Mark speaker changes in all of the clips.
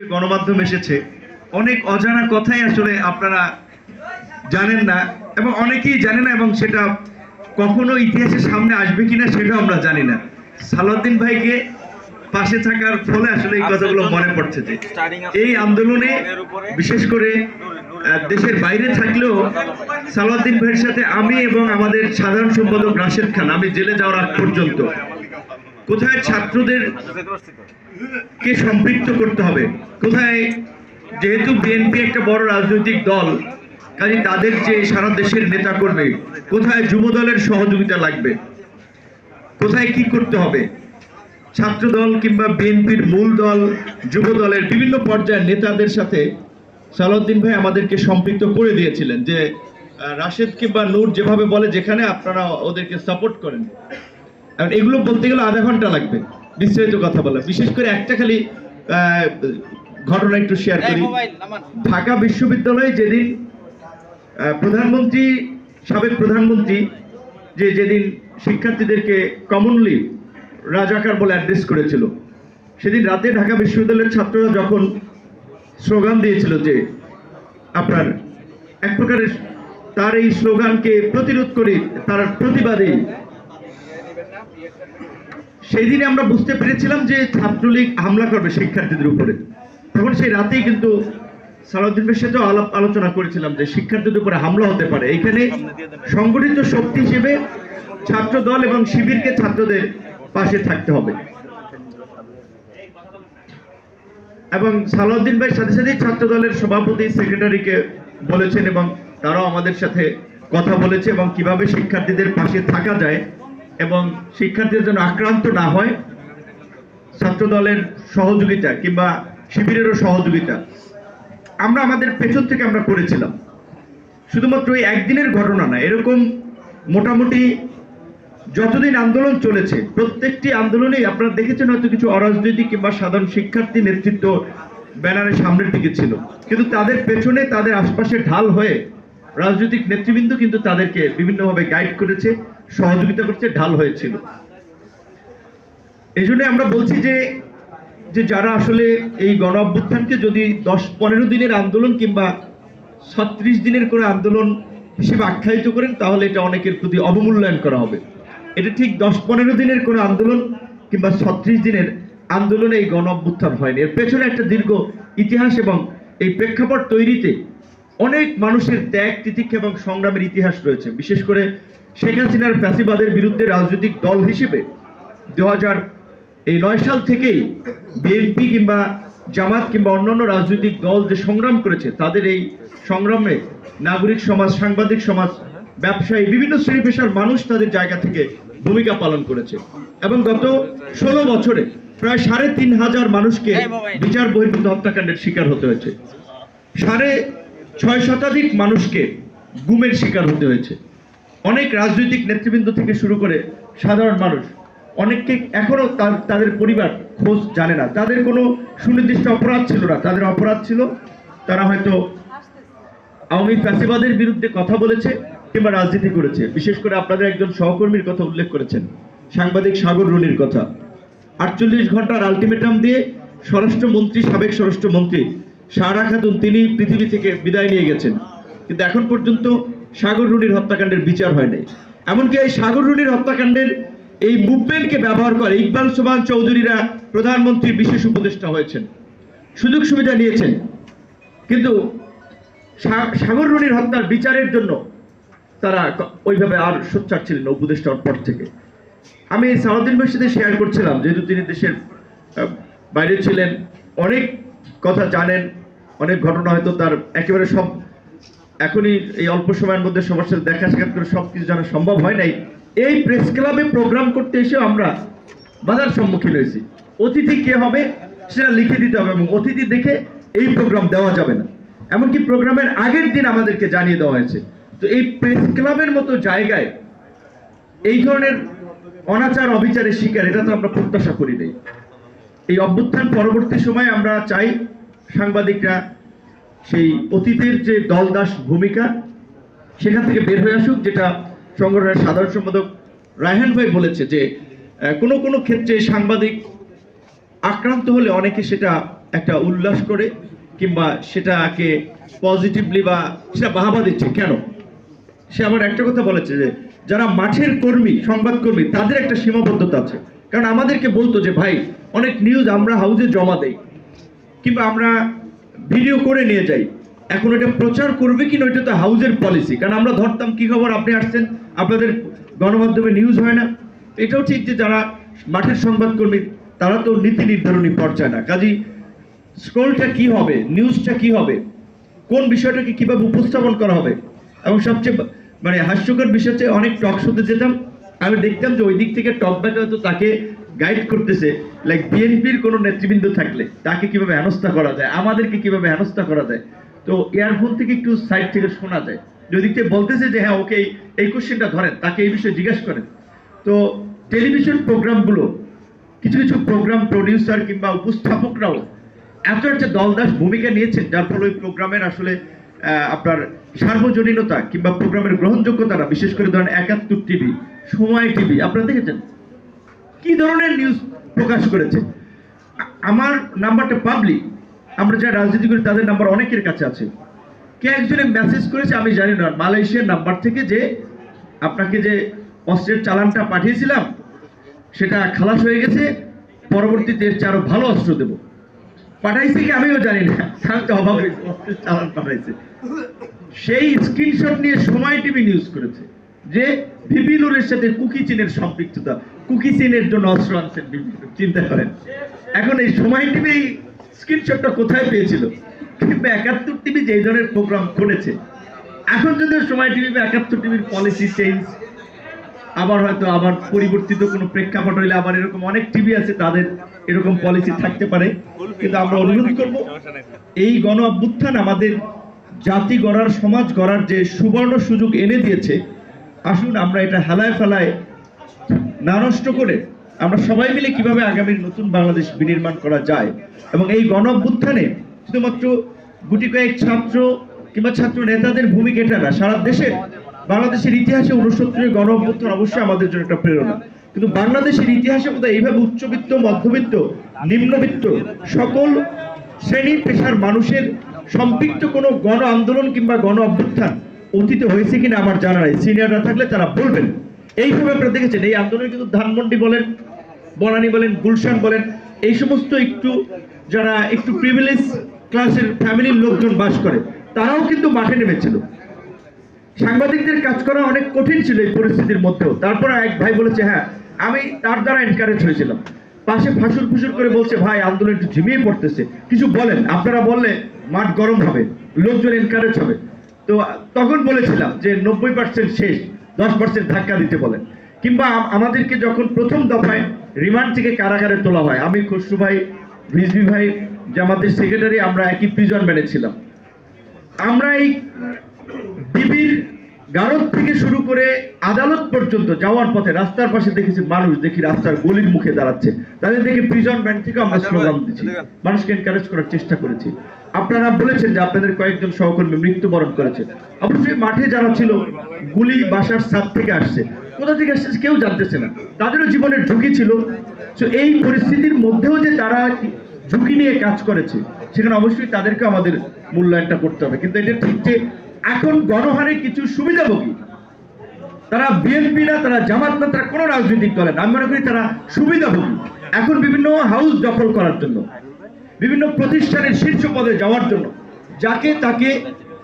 Speaker 1: গণমাধ্যম এসেছে। অনেক অজানা কথাই আসলে আপনারা জানেন না এবং অনেকেই জানে না এবং সেটা কখনো ইতিহাসের সামনে আসবে কিনা সেটাও আমরা জানি না। সালাউদ্দিন ভাইকে পাশে থাকার ফলে আসলে এই কথাগুলো মনে পড়ছে যে এই আন্দোলনে বিশেষ করে দেশের বাইরে থাকলেও সালাউদ্দিন ভাইয়ের সাথে আমি এবং আমাদের সাধারণ সম্পাদক রাশেদ খান আমি জেলে যাওয়ার আগ পর্যন্ত কোথায় ছাত্রদের কে সম্পৃক্ত করতে হবে? কোথায় যেহেতু বিএনপি একটা বড় রাজনৈতিক দল কাজে তাদের যে সারা দেশের নেতা করবে কোথায় যুব দলের সহযোগিতা লাগবে? কোথায় কি করতে হবে? ছাত্র দল কিংবা বিএনপির মূল দল যুব দলের বিভিন্ন পর্যায়ের নেতাদের সাথে সালাউদ্দিন ভাই আমাদেরকে সম্পৃক্ত করে দিয়েছিলেন যে রাশেদ কিংবা নূর যেভাবে বলে, যেখানে আপনারা ওদেরকে সাপোর্ট করেন। এখন এগুলো বলতে গেলে আধা ঘণ্টা লাগবে। বিস্তারিত কথা বলা বিশেষ করে একটা খালি ঘটনা একটু শেয়ার করি। ঢাকা বিশ্ববিদ্যালয়ে যেদিন প্রধানমন্ত্রী সাবেক প্রধানমন্ত্রী যে যেদিন শিক্ষার্থীদেরকে কমনলি রাজাকার বলে অ্যাড্রেস করেছিল সেদিন রাতে ঢাকা বিশ্ববিদ্যালয়ের ছাত্ররা যখন স্লোগান দিয়েছিল যে আপনার এক প্রকারের তার এই স্লোগানকে প্রতিরোধ করে তার প্রতিবাদী সেই দিনে আমরা বুঝতে পেরেছিলাম যে ছাত্রলীগ হামলা করবে শিক্ষার্থীদের উপরে। তখন সেই রাতেই কিন্তু সালাউদ্দিন ভাইয়ের সাথেও আলোচনা করেছিলাম যে শিক্ষার্থীদের উপরে হামলা হতে পারে। এখানে সংগঠিত শক্তি হিসেবে ছাত্র দল এবং শিবিরকে ছাত্রদের পাশে থাকতে হবে। এবং সালাউদ্দিন ভাই সাথে সাথেই ছাত্র দলের সভাপতি, সেক্রেটারিকে বলেছেন এবং তারাও আমাদের সাথে কথা বলেছে এবং কীভাবে শিক্ষার্থীদের পাশে থাকা যায় এবং শিক্ষার্থীদের যেন আক্রান্ত না হয় ছাত্র দলের সহযোগিতা কিংবা শিবিরেরও সহযোগিতা। আমরা আমাদের পেছন থেকে আমরা করেছিলাম। শুধুমাত্র এই একদিনের ঘটনা না, এরকম মোটামুটি যতদিন আন্দোলন চলেছে, প্রত্যেকটি আন্দোলনেই আপনারা দেখেছেন হয়তো কিছু অরাজনৈতিক কিংবা সাধারণ শিক্ষার্থী নেতৃত্ব ব্যানারের সামনের দিকে ছিল। কিন্তু তাদের পেছনে তাদের আশপাশে ঢাল হয়ে রাজনৈতিক নেতৃবৃন্দ কিন্তু তাদেরকে বিভিন্নভাবে গাইড করেছে। সহযোগিতা করছে, ঢাল হয়েছিল। এই জন্য আমরা বলছি যে যে যারা আসলে এই গণ অভ্যুত্থানকে যদি দশ পনেরো দিনের আন্দোলন কিংবা ছত্রিশ দিনের করে আন্দোলন হিসেবে আখ্যায়িত করেন, তাহলে এটা অনেকের প্রতি অবমূল্যায়ন করা হবে। এটা ঠিক দশ পনেরো দিনের কোনো আন্দোলন কিংবা ছত্রিশ দিনের আন্দোলনে এই গণ অভ্যুত্থান হয়নি। এর পেছনে একটা দীর্ঘ ইতিহাস এবং এই প্রেক্ষাপট তৈরিতে অনেক মানুষের ত্যাগ, তিতিক্ষা এবং সংগ্রামের ইতিহাস রয়েছে। বিশেষ করে শেখ হাসিনার ফ্যাসিবাদের বিরুদ্ধে রাজনৈতিক দল হিসেবে দু হাজার এই নয় সাল থেকেই বিএনপি কিংবা জামাত কিংবা অন্যান্য রাজনৈতিক দল যে সংগ্রাম করেছে তাদের এই সংগ্রামে নাগরিক সমাজ সাংবাদিক সমাজ ব্যবসায়ী বিভিন্ন শ্রেণি পেশার মানুষ তাদের জায়গা থেকে ভূমিকা পালন করেছে। এবং গত ষোলো বছরে প্রায় সাড়ে তিন হাজার মানুষকে বিচার বহির্ভূত হত্যাকাণ্ডের শিকার হতে হয়েছে। সাড়ে ছয় শতাধিক মানুষকে গুমের শিকার হতে হয়েছে। অনেক রাজনৈতিক নেতৃবৃন্দ থেকে শুরু করে সাধারণ মানুষ, অনেককে এখনও তার- তাদের পরিবার খোঁজ জানে না। তাদের কোনো সুনির্দিষ্ট অপরাধ ছিল না। তাদের অপরাধ ছিল, তারা হয়তো আওয়ামী ফ্যাসিবাদের বিরুদ্ধে কথা বলেছে কিংবা রাজনীতি করেছে। বিশেষ করে আপনাদের একজন সহকর্মীর কথা উল্লেখ করেছেন, সাংবাদিক সাগর রুনির কথা। আটচল্লিশ ঘণ্টার আলটিমেটাম দিয়ে স্বরাষ্ট্রমন্ত্রী, সাবেক স্বরাষ্ট্রমন্ত্রী সারা খাতুন, তিনি পৃথিবী থেকে বিদায় নিয়ে গেছেন। কিন্তু এখন পর্যন্ত সাগর রুনির হত্যাকাণ্ডের বিচার হয় নাই। এমনকি এই সাগর রুনির হত্যাকাণ্ডের এই মুভমেন্টকে ব্যবহার করে ইকবাল সোবান চৌধুরীরা প্রধানমন্ত্রীর বিশেষ উপদেষ্টা হয়েছেন। সুযোগ সুবিধা নিয়েছেন। কিন্তু সাগর রুনির হত্যার বিচারের জন্য তারা ওইভাবে আর সোচ্চার ছিলেন না উপদেষ্টার পর থেকে। আমি সালাউদ্দিন ভাইয়ের শেয়ার করছিলাম, যেহেতু তিনি দেশের বাইরে ছিলেন, অনেক কথা জানেন, অনেক ঘটনা হয়তো তার একেবারে সব এখনই এই অল্প সময়ের মধ্যে সবার সাথে দেখা সাক্ষাৎ করে সব কিছু জানা সম্ভব হয় নাই। এই প্রেস ক্লাবে প্রোগ্রাম করতে এসেও আমরা বাধার সম্মুখীন হয়েছি। অতিথি কে হবে সেটা লিখে দিতে হবে এবং অতিথি দেখে এই প্রোগ্রাম দেওয়া যাবে না। এমনকি প্রোগ্রামের আগের দিন আমাদেরকে জানিয়ে দেওয়া হয়েছে। তো এই প্রেস ক্লাবের মতো জায়গায় এই ধরনের অনাচার, অবিচারের শিকার, এটা তো আমরা প্রত্যাশা করি নাই। এই অভ্যুত্থান পরবর্তী সময় আমরা চাই সাংবাদিকরা সেই অতীতের যে দলদাস ভূমিকা, সেখান থেকে বের হয়ে আসুক, যেটা সংগঠনের সাধারণ সম্পাদক রায়হান ভাই বলেছে যে কোনো কোনো ক্ষেত্রে সাংবাদিক আক্রান্ত হলে অনেকে সেটা একটা উল্লাস করে, কিংবা সেটাকে পজিটিভলি বা সেটা বাহাবা দিচ্ছে। কেন? সে আমার একটা কথা বলেছে যে, যারা মাঠের কর্মী, সংবাদকর্মী, তাদের একটা সীমাবদ্ধতা আছে। কারণ আমাদেরকে বলতো যে, ভাই, অনেক নিউজ আমরা হাউজে জমা দেই। কিংবা আমরা ভিডিও করে নিয়ে যাই। এখন এটা প্রচার করবে কি না, ওইটা তো হাউজের পলিসি কারণ আমরা ধরতাম, কি খবর? আপনি আসছেন, আপনাদের গণমাধ্যমে নিউজ হয় না। এটাও ঠিক যে যারা মাঠের সংবাদকর্মী, তারা তো নীতি নির্ধারণী পর্যায় না। কাজেই স্ক্রোলটা কি হবে নিউজটা কি হবে, কোন বিষয়টাকে কীভাবে উপস্থাপন করা হবে, এবং সবচেয়ে মানে হাস্যকর বিষয় অনেক টক শোতে যেতাম, আমি দেখতাম যে ওই দিক থেকে টক ব্যাক হয়তো তাকে গাইড করতেছে লাইক বিএনপির কোনো নেতৃবৃন্দ থাকলে তাকে কীভাবে হেনস্থা করা যায়, আমাদেরকে কীভাবে হেনস্থা করা যায়? তো এয়ারফোন থেকে একটু সাইড থেকে শোনা যায়। যদি থেকে বলতেছে যে হ্যাঁ ওকে এই- এই কোশ্চেনটা ধরেন, তাকে এই বিষয়ে জিজ্ঞেস করেন। তো টেলিভিশন প্রোগ্রামগুলো কিছু কিছু প্রোগ্রাম প্রডিউসার কিংবা উপস্থাপকরাও এত একটা দলদাস ভূমিকা নিয়েছেন, যার ফলে ওই প্রোগ্রামের আসলে আপনার সার্বজনীনতা কিংবা প্রোগ্রামের গ্রহণযোগ্যতাটা বিশেষ করে ধরেন একাত্তর টিভি সময় টিভি আপনারা দেখেছেন? কি ধরনের নিউজ প্রকাশ করেছে? আমার নাম্বারটা পাবলিক আমরা যারা রাজনীতি করি, তাদের নাম্বার অনেকের কাছে আছে। কে একজনে মেসেজ করেছে, আমি জানি না। মালয়েশিয়ার নাম্বার থেকে যে আপনাকে যে অস্ত্রের চালানটা পাঠিয়েছিলাম, সেটা খালাস হয়ে গেছে। পরবর্তীতে এর চেয়ে আরও ভালো অস্ত্র দেব। পাঠাইছে কি আমিও জানি না। অভাব চালান পাঠাইছে। সেই স্ক্রিনশট নিয়ে সময় টিভি নিউজ করেছে যে বিপিনুরের সাথে কুকি চীনের সম্পৃক্ততা। কুকি চীনের জন্য অস্ত্র আনছেন চিন্তা করেন। এখন এই সময় টিভি স্ক্রিনশটটা কোথায় পেয়েছিল? একাত্তর টিভি যে ধরনের প্রোগ্রাম করেছে, এখন যদি সময় টিভি বা একাত্তর টিভির পলিসি চেঞ্জ আবার হয়তো আবার পরিবর্তিত কোনো প্রেক্ষাপট হইলে আবার এরকম অনেক টিভি আছে, তাদের এরকম পলিসি থাকতে পারে। কিন্তু আমরা অনুরোধ করব, এই গণ অভ্যুত্থান আমাদের জাতি গড়ার, সমাজ গড়ার যে সুবর্ণ সুযোগ এনে দিয়েছে, আসুন আমরা এটা হেলায় ফেলায় না নষ্ট করে আমরা সবাই মিলে কীভাবে আগামীর নতুন বাংলাদেশ বিনির্মাণ করা যায় এবং এই গণ অভ্যুত্থানে শুধুমাত্র গুটি কয়েক ছাত্র কিংবা ছাত্র নেতাদের ভূমিকা এটা না, সারা দেশের, বাংলাদেশের ইতিহাসে উনসত্তরের গণ অভ্যুত্থান অবশ্যই আমাদের জন্য একটা প্রেরণা। কিন্তু বাংলাদেশের ইতিহাসে বোধহয় এইভাবে উচ্চবিত্ত, মধ্যবিত্ত, নিম্নবিত্ত সকল শ্রেণি পেশার মানুষের সম্পৃক্ত কোনো গণ আন্দোলন কিংবা গণ অভ্যুত্থান অতীতে হয়েছে কিনা আমার জানা নাই। সিনিয়ররা থাকলে তারা বলবেন। এইভাবে আপনারা দেখেছেন, এই আন্দোলনে কিন্তু ধানমন্ডি বলেন, বনানী বলেন, গুলশান বলেন, এই সমস্ত একটু যারা একটু প্রিভিলেজ ক্লাসের ফ্যামিলির লোকজন বাস করে, তারাও কিন্তু মাঠে নেমেছিল। সাংবাদিকদের কাজ করা অনেক কঠিন ছিল এই পরিস্থিতির মধ্যেও। তারপর এক ভাই বলেছে হ্যাঁ আমি তার দ্বারা এনকারেজ হয়েছিলাম। পাশে ফাঁসুর ফুসুর করে বলছে, ভাই, আন্দোলন একটু ঝিমিয়ে পড়তেছে। কিছু বলেন, আপনারা বললে মাঠ গরম হবে, লোকজন এনকারেজ হবে। তো তখন বলেছিলাম যে নব্বই পার্সেন্ট শেষ। দশ পার্সেন্ট ধাক্কা দিতে বলেন। কিংবা আমাদেরকে যখন প্রথম দফায় রিমান্ড থেকে কারাগারে তোলা হয়, আমি খসরু ভাই রিজবি ভাই যে আমাদের সেক্রেটারি আমরা একই প্রিজন ম্যানে ছিলাম। আমরা এই ডিবির গারদ থেকে শুরু করে আদালত পর্যন্ত যাওয়ার পথে রাস্তার পাশে দেখেছি মানুষ দেখি রাস্তার গলির মুখে দাঁড়াচ্ছে। তাদের দেখে প্রিজন ব্যান্ড থেকে আমরা স্লোগান দিচ্ছি। মানুষকে এনকারেজ করার চেষ্টা করেছি। আপনারা বলেছেন যে আপনাদের কয়েকজন সহকর্মী মৃত্যুবরণ করেছে। অবশ্যই মাঠে যারা ছিল গুলি বাসার ছাদ থেকে আসছে। কোথা থেকে আসছে কেউ জানতেছে না। তাদেরও জীবনের ঝুঁকি ছিল। তো এই পরিস্থিতির মধ্যেও যে তারা ঝুঁকি নিয়ে কাজ করেছে সেখানে অবশ্যই তাদেরকে আমাদের মূল্যায়নটা করতে হবে। কিন্তু এটা ঠিক যে এখন গণহারে কিছু সুবিধাভোগী। তারা বিএনপি না তারা জামাত না তারা কোনো রাজনৈতিক দলে না। আমি মনে করি তারা সুবিধাভোগী। এখন বিভিন্ন হাউস দখল করার জন্য, বিভিন্ন প্রতিষ্ঠানের শীর্ষ পদে যাওয়ার জন্য, যাকে তাকে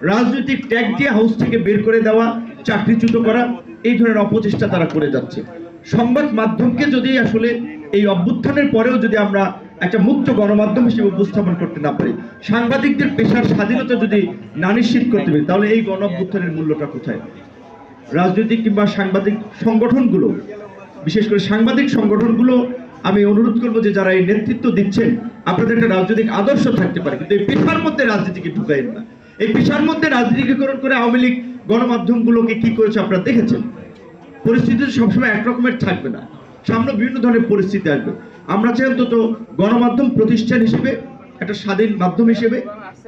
Speaker 1: রাজনৈতিক ট্যাগ দিয়ে হাউস থেকে বের করে দেওয়া, চাকরিচ্যুত করা, এই ধরনের অপচেষ্টা তারা করে যাচ্ছে। সংবাদ মাধ্যমকে যদি আসলে এই অভ্যুত্থানের পরেও যদি আমরা একটা মুক্ত গণমাধ্যম হিসেবে উপস্থাপন করতে না পারি। সাংবাদিকদের পেশার স্বাধীনতা যদি না নিশ্চিত করতে পারি, তাহলে এই গণঅভ্যুত্থানের মূল্যটা কোথায়? রাজনৈতিক কিংবা সাংবাদিক সংগঠনগুলো, বিশেষ করে সাংবাদিক সংগঠনগুলো, আমি অনুরোধ করব যে যারা এই নেতৃত্ব দিচ্ছেন, আপনাদের একটা রাজনৈতিক আদর্শ থাকতে পারে, কিন্তু এই পেশার মধ্যে রাজনীতিকে ঢুকাইন না। এই পেশার মধ্যে রাজনীতিকরণ করে আওয়ামী লীগ গণমাধ্যমগুলোকে কি করেছে আপনারা দেখেছেন? পরিস্থিতি সবসময় একরকমের থাকবে না। সামনে বিভিন্ন ধরনের পরিস্থিতি আসবে। আমরা চাই অন্তত গণমাধ্যম প্রতিষ্ঠান হিসেবে, একটা স্বাধীন মাধ্যম হিসেবে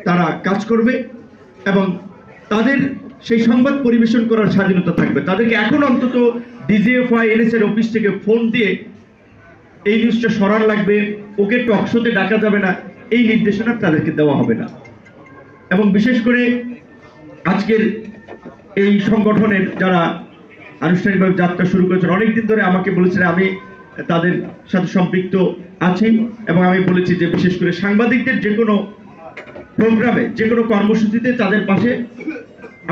Speaker 1: তারা কাজ করবে এবং তাদের সেই সংবাদ পরিবেশন করার স্বাধীনতা থাকবে। তাদেরকে এখন অন্তত ডিজিএফআই এনএস এর অফিস থেকে ফোন দিয়ে এই নিউজটা সরান লাগবে, ওকে টকশোতে ডাকা যাবে না, এই নির্দেশনা তাদেরকে দেওয়া হবে না। এবং বিশেষ করে আজকের এই সংগঠনের যারা আনুষ্ঠানিকভাবে যাত্রা শুরু করেছেন, অনেকদিন ধরে আমাকে বলেছেন, আমি তাদের সাথে সম্পৃক্ত আছি এবং আমি বলেছি যে বিশেষ করে সাংবাদিকদের যে কোনো প্রোগ্রামে, যে কোনো কর্মসূচিতে তাদের পাশে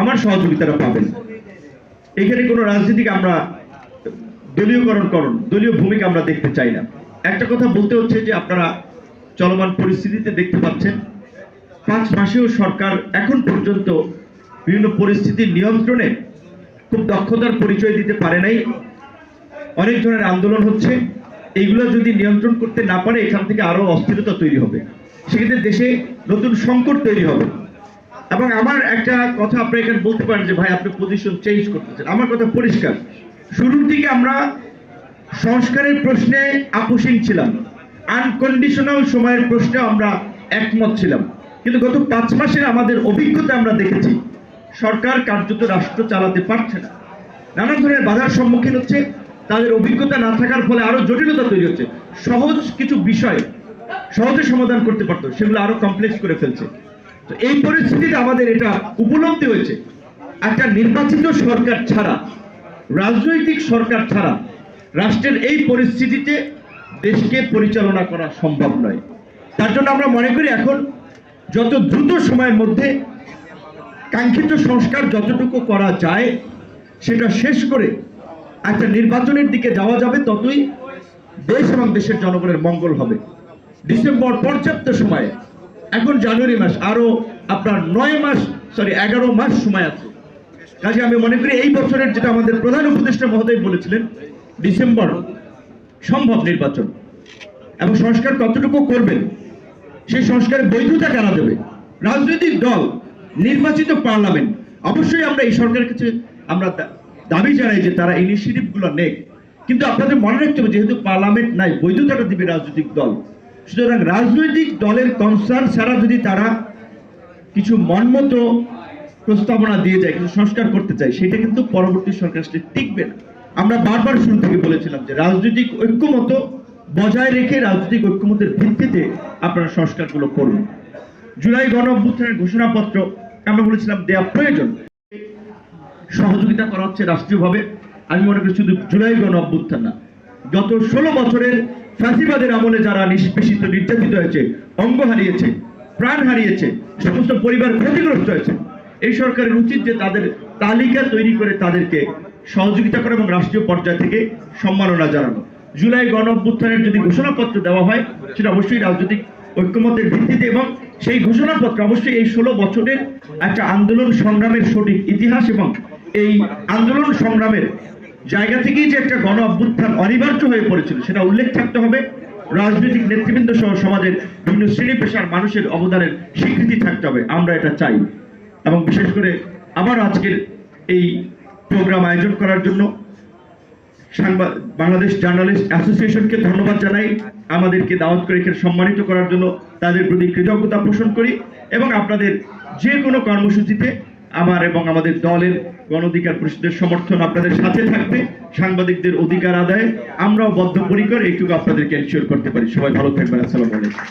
Speaker 1: আমার সহযোগিতাটা পাবেন। এখানে কোনো রাজনীতিক আমরা দলীয়করণ করণ দলীয় ভূমিকা আমরা দেখতে চাই না। একটা কথা বলতে হচ্ছে যে আপনারা চলমান পরিস্থিতিতে দেখতে পাচ্ছেন, পাঁচ মাসেও সরকার এখন পর্যন্ত বিভিন্ন পরিস্থিতির নিয়ন্ত্রণে খুব দক্ষতার পরিচয় দিতে পারে নাই। অনেক ধরনের আন্দোলন হচ্ছে। এইগুলো যদি নিয়ন্ত্রণ করতে না পারে, এখান থেকে আরও অস্থিরতা তৈরি হবে। সেক্ষেত্রে দেশে নতুন সংকট তৈরি হবে। এবং আমার একটা কথা আপনি এখানে বলতে পারেন যে, ভাই, আপনি পজিশন চেঞ্জ করতেছেন। আমার কথা পরিষ্কার। শুরুর দিকে আমরা সংস্কারের প্রশ্নে আপোষহীন ছিলাম। আনকন্ডিশনাল সময়ের প্রশ্নে আমরা একমত ছিলাম। কিন্তু গত পাঁচ মাসের আমাদের অভিজ্ঞতা আমরা দেখেছি, সরকার কার্যত রাষ্ট্র চালাতে পারছে না। নানান ধরনের বাধার সম্মুখীন হচ্ছে। তাদের অভিজ্ঞতা না থাকার ফলে আরও জটিলতা তৈরি হচ্ছে। সহজ কিছু বিষয় সহজে সমাধান করতে পারতো, সেগুলো আরও কমপ্লেক্স করে ফেলছে। তো এই পরিস্থিতিতে আমাদের এটা উপলব্ধি হয়েছে। একটা নির্বাচিত সরকার ছাড়া, রাজনৈতিক সরকার ছাড়া রাষ্ট্রের এই পরিস্থিতিতে দেশকে পরিচালনা করা সম্ভব নয়। তার জন্য আমরা মনে করি এখন যত দ্রুত সময়ের মধ্যে কাঙ্ক্ষিত সংস্কার যতটুকু করা যায়, সেটা শেষ করে একটা নির্বাচনের দিকে যাওয়া যাবে ততই দেশ এবং দেশের জনগণের মঙ্গল হবে। ডিসেম্বর পর্যাপ্ত সময়ে, এখন জানুয়ারি মাস আরও আপনার নয় মাস সরি এগারো মাস সময় আছে। কাজে আমি মনে করি এই বছরের যেটা আমাদের প্রধান উপদেষ্টা মহোদয় বলেছিলেন, ডিসেম্বর সম্ভব নির্বাচন। এবং সংস্কার কতটুকু করবেন, সেই সংস্কারের বৈধতা কারা দেবে? রাজনৈতিক দল, নির্বাচিত পার্লামেন্ট, অবশ্যই আমরা এই সরকারের কাছে আমরা দাবি জানাই যে তারা ইনিশিয়েটিভগুলো নেক। কিন্তু আপনাদের মনে রাখতে হবে, যেহেতু পার্লামেন্ট নাই, বৈধতাটা দিবে রাজনৈতিক দল। সুতরাং রাজনৈতিক দলের কনসার্ন ছাড়া যদি তারা কিছু মনমতো প্রস্তাবনা দিয়ে যায়, কিছু সংস্কার করতে চায়, সেটা কিন্তু পরবর্তী সরকার আসলে টিকবে না। আমরা বারবার শুরু থেকে বলেছিলাম যে রাজনৈতিক ঐক্যমত বজায় রেখে রাজনৈতিক ঐক্যমতের ভিত্তিতে আপনারা সংস্কারগুলো করুন। জুলাই গণ ঘোষণাপত্র, আমরা বলেছিলাম দেওয়া প্রয়োজন। সহযোগিতা করা হচ্ছে রাষ্ট্রীয়ভাবে। আমি মনে করি শুধু জুলাই গণ অভ্যুত্থান না, গত ষোলো বছরের ফ্যাসিবাদের আমলে যারা নিষ্পেষিত, নির্যাতিত হয়েছে, অঙ্গ হারিয়েছে, প্রাণ হারিয়েছে, সমস্ত পরিবার ক্ষতিগ্রস্ত হয়েছে, এই সরকারের উচিত যে তাদের তালিকা তৈরি করে তাদেরকে সহযোগিতা করা এবং রাষ্ট্রীয় পর্যায় থেকে সম্মাননা জানানো। জুলাই গণ অভ্যুত্থানের যদি ঘোষণাপত্র দেওয়া হয়, সেটা অবশ্যই রাজনৈতিক ঐক্যমতের ভিত্তিতে এবং সেই ঘোষণাপত্র অবশ্যই এই ষোলো বছরের একটা আন্দোলন সংগ্রামের সঠিক ইতিহাস এবং এই আন্দোলন সংগ্রামের জায়গা থেকেই যে একটা গণ অভ্যুত্থান অনিবার্য হয়ে পড়েছিল, সেটা উল্লেখ থাকতে হবে। রাজনৈতিক নেতৃবৃন্দ সহ সমাজের বিভিন্ন শ্রেণি পেশার মানুষের অবদানের স্বীকৃতি থাকতে হবে, আমরা এটা চাই। এবং বিশেষ করে আবার আজকের এই প্রোগ্রাম আয়োজন করার জন্য সাংবাদ বাংলাদেশ জার্নালিস্ট অ্যাসোসিয়েশনকে ধন্যবাদ জানাই। আমাদেরকে দাওয়াত করে এখানে সম্মানিত করার জন্য তাদের প্রতি কৃতজ্ঞতা পোষণ করি এবং আপনাদের যে কোনো কর্মসূচিতে আমার এবং আমাদের দলের গণ অধিকার পরিষদের সমর্থন আপনাদের সাথে থাকবে, সাংবাদিকদের অধিকার আদায়ে। আমরাও বদ্ধপরিকর, এইটুকু আপনাদেরকে এনশিওর করতে পারি। সবাই ভালো থাকবেন, আসসালামু আলাইকুম।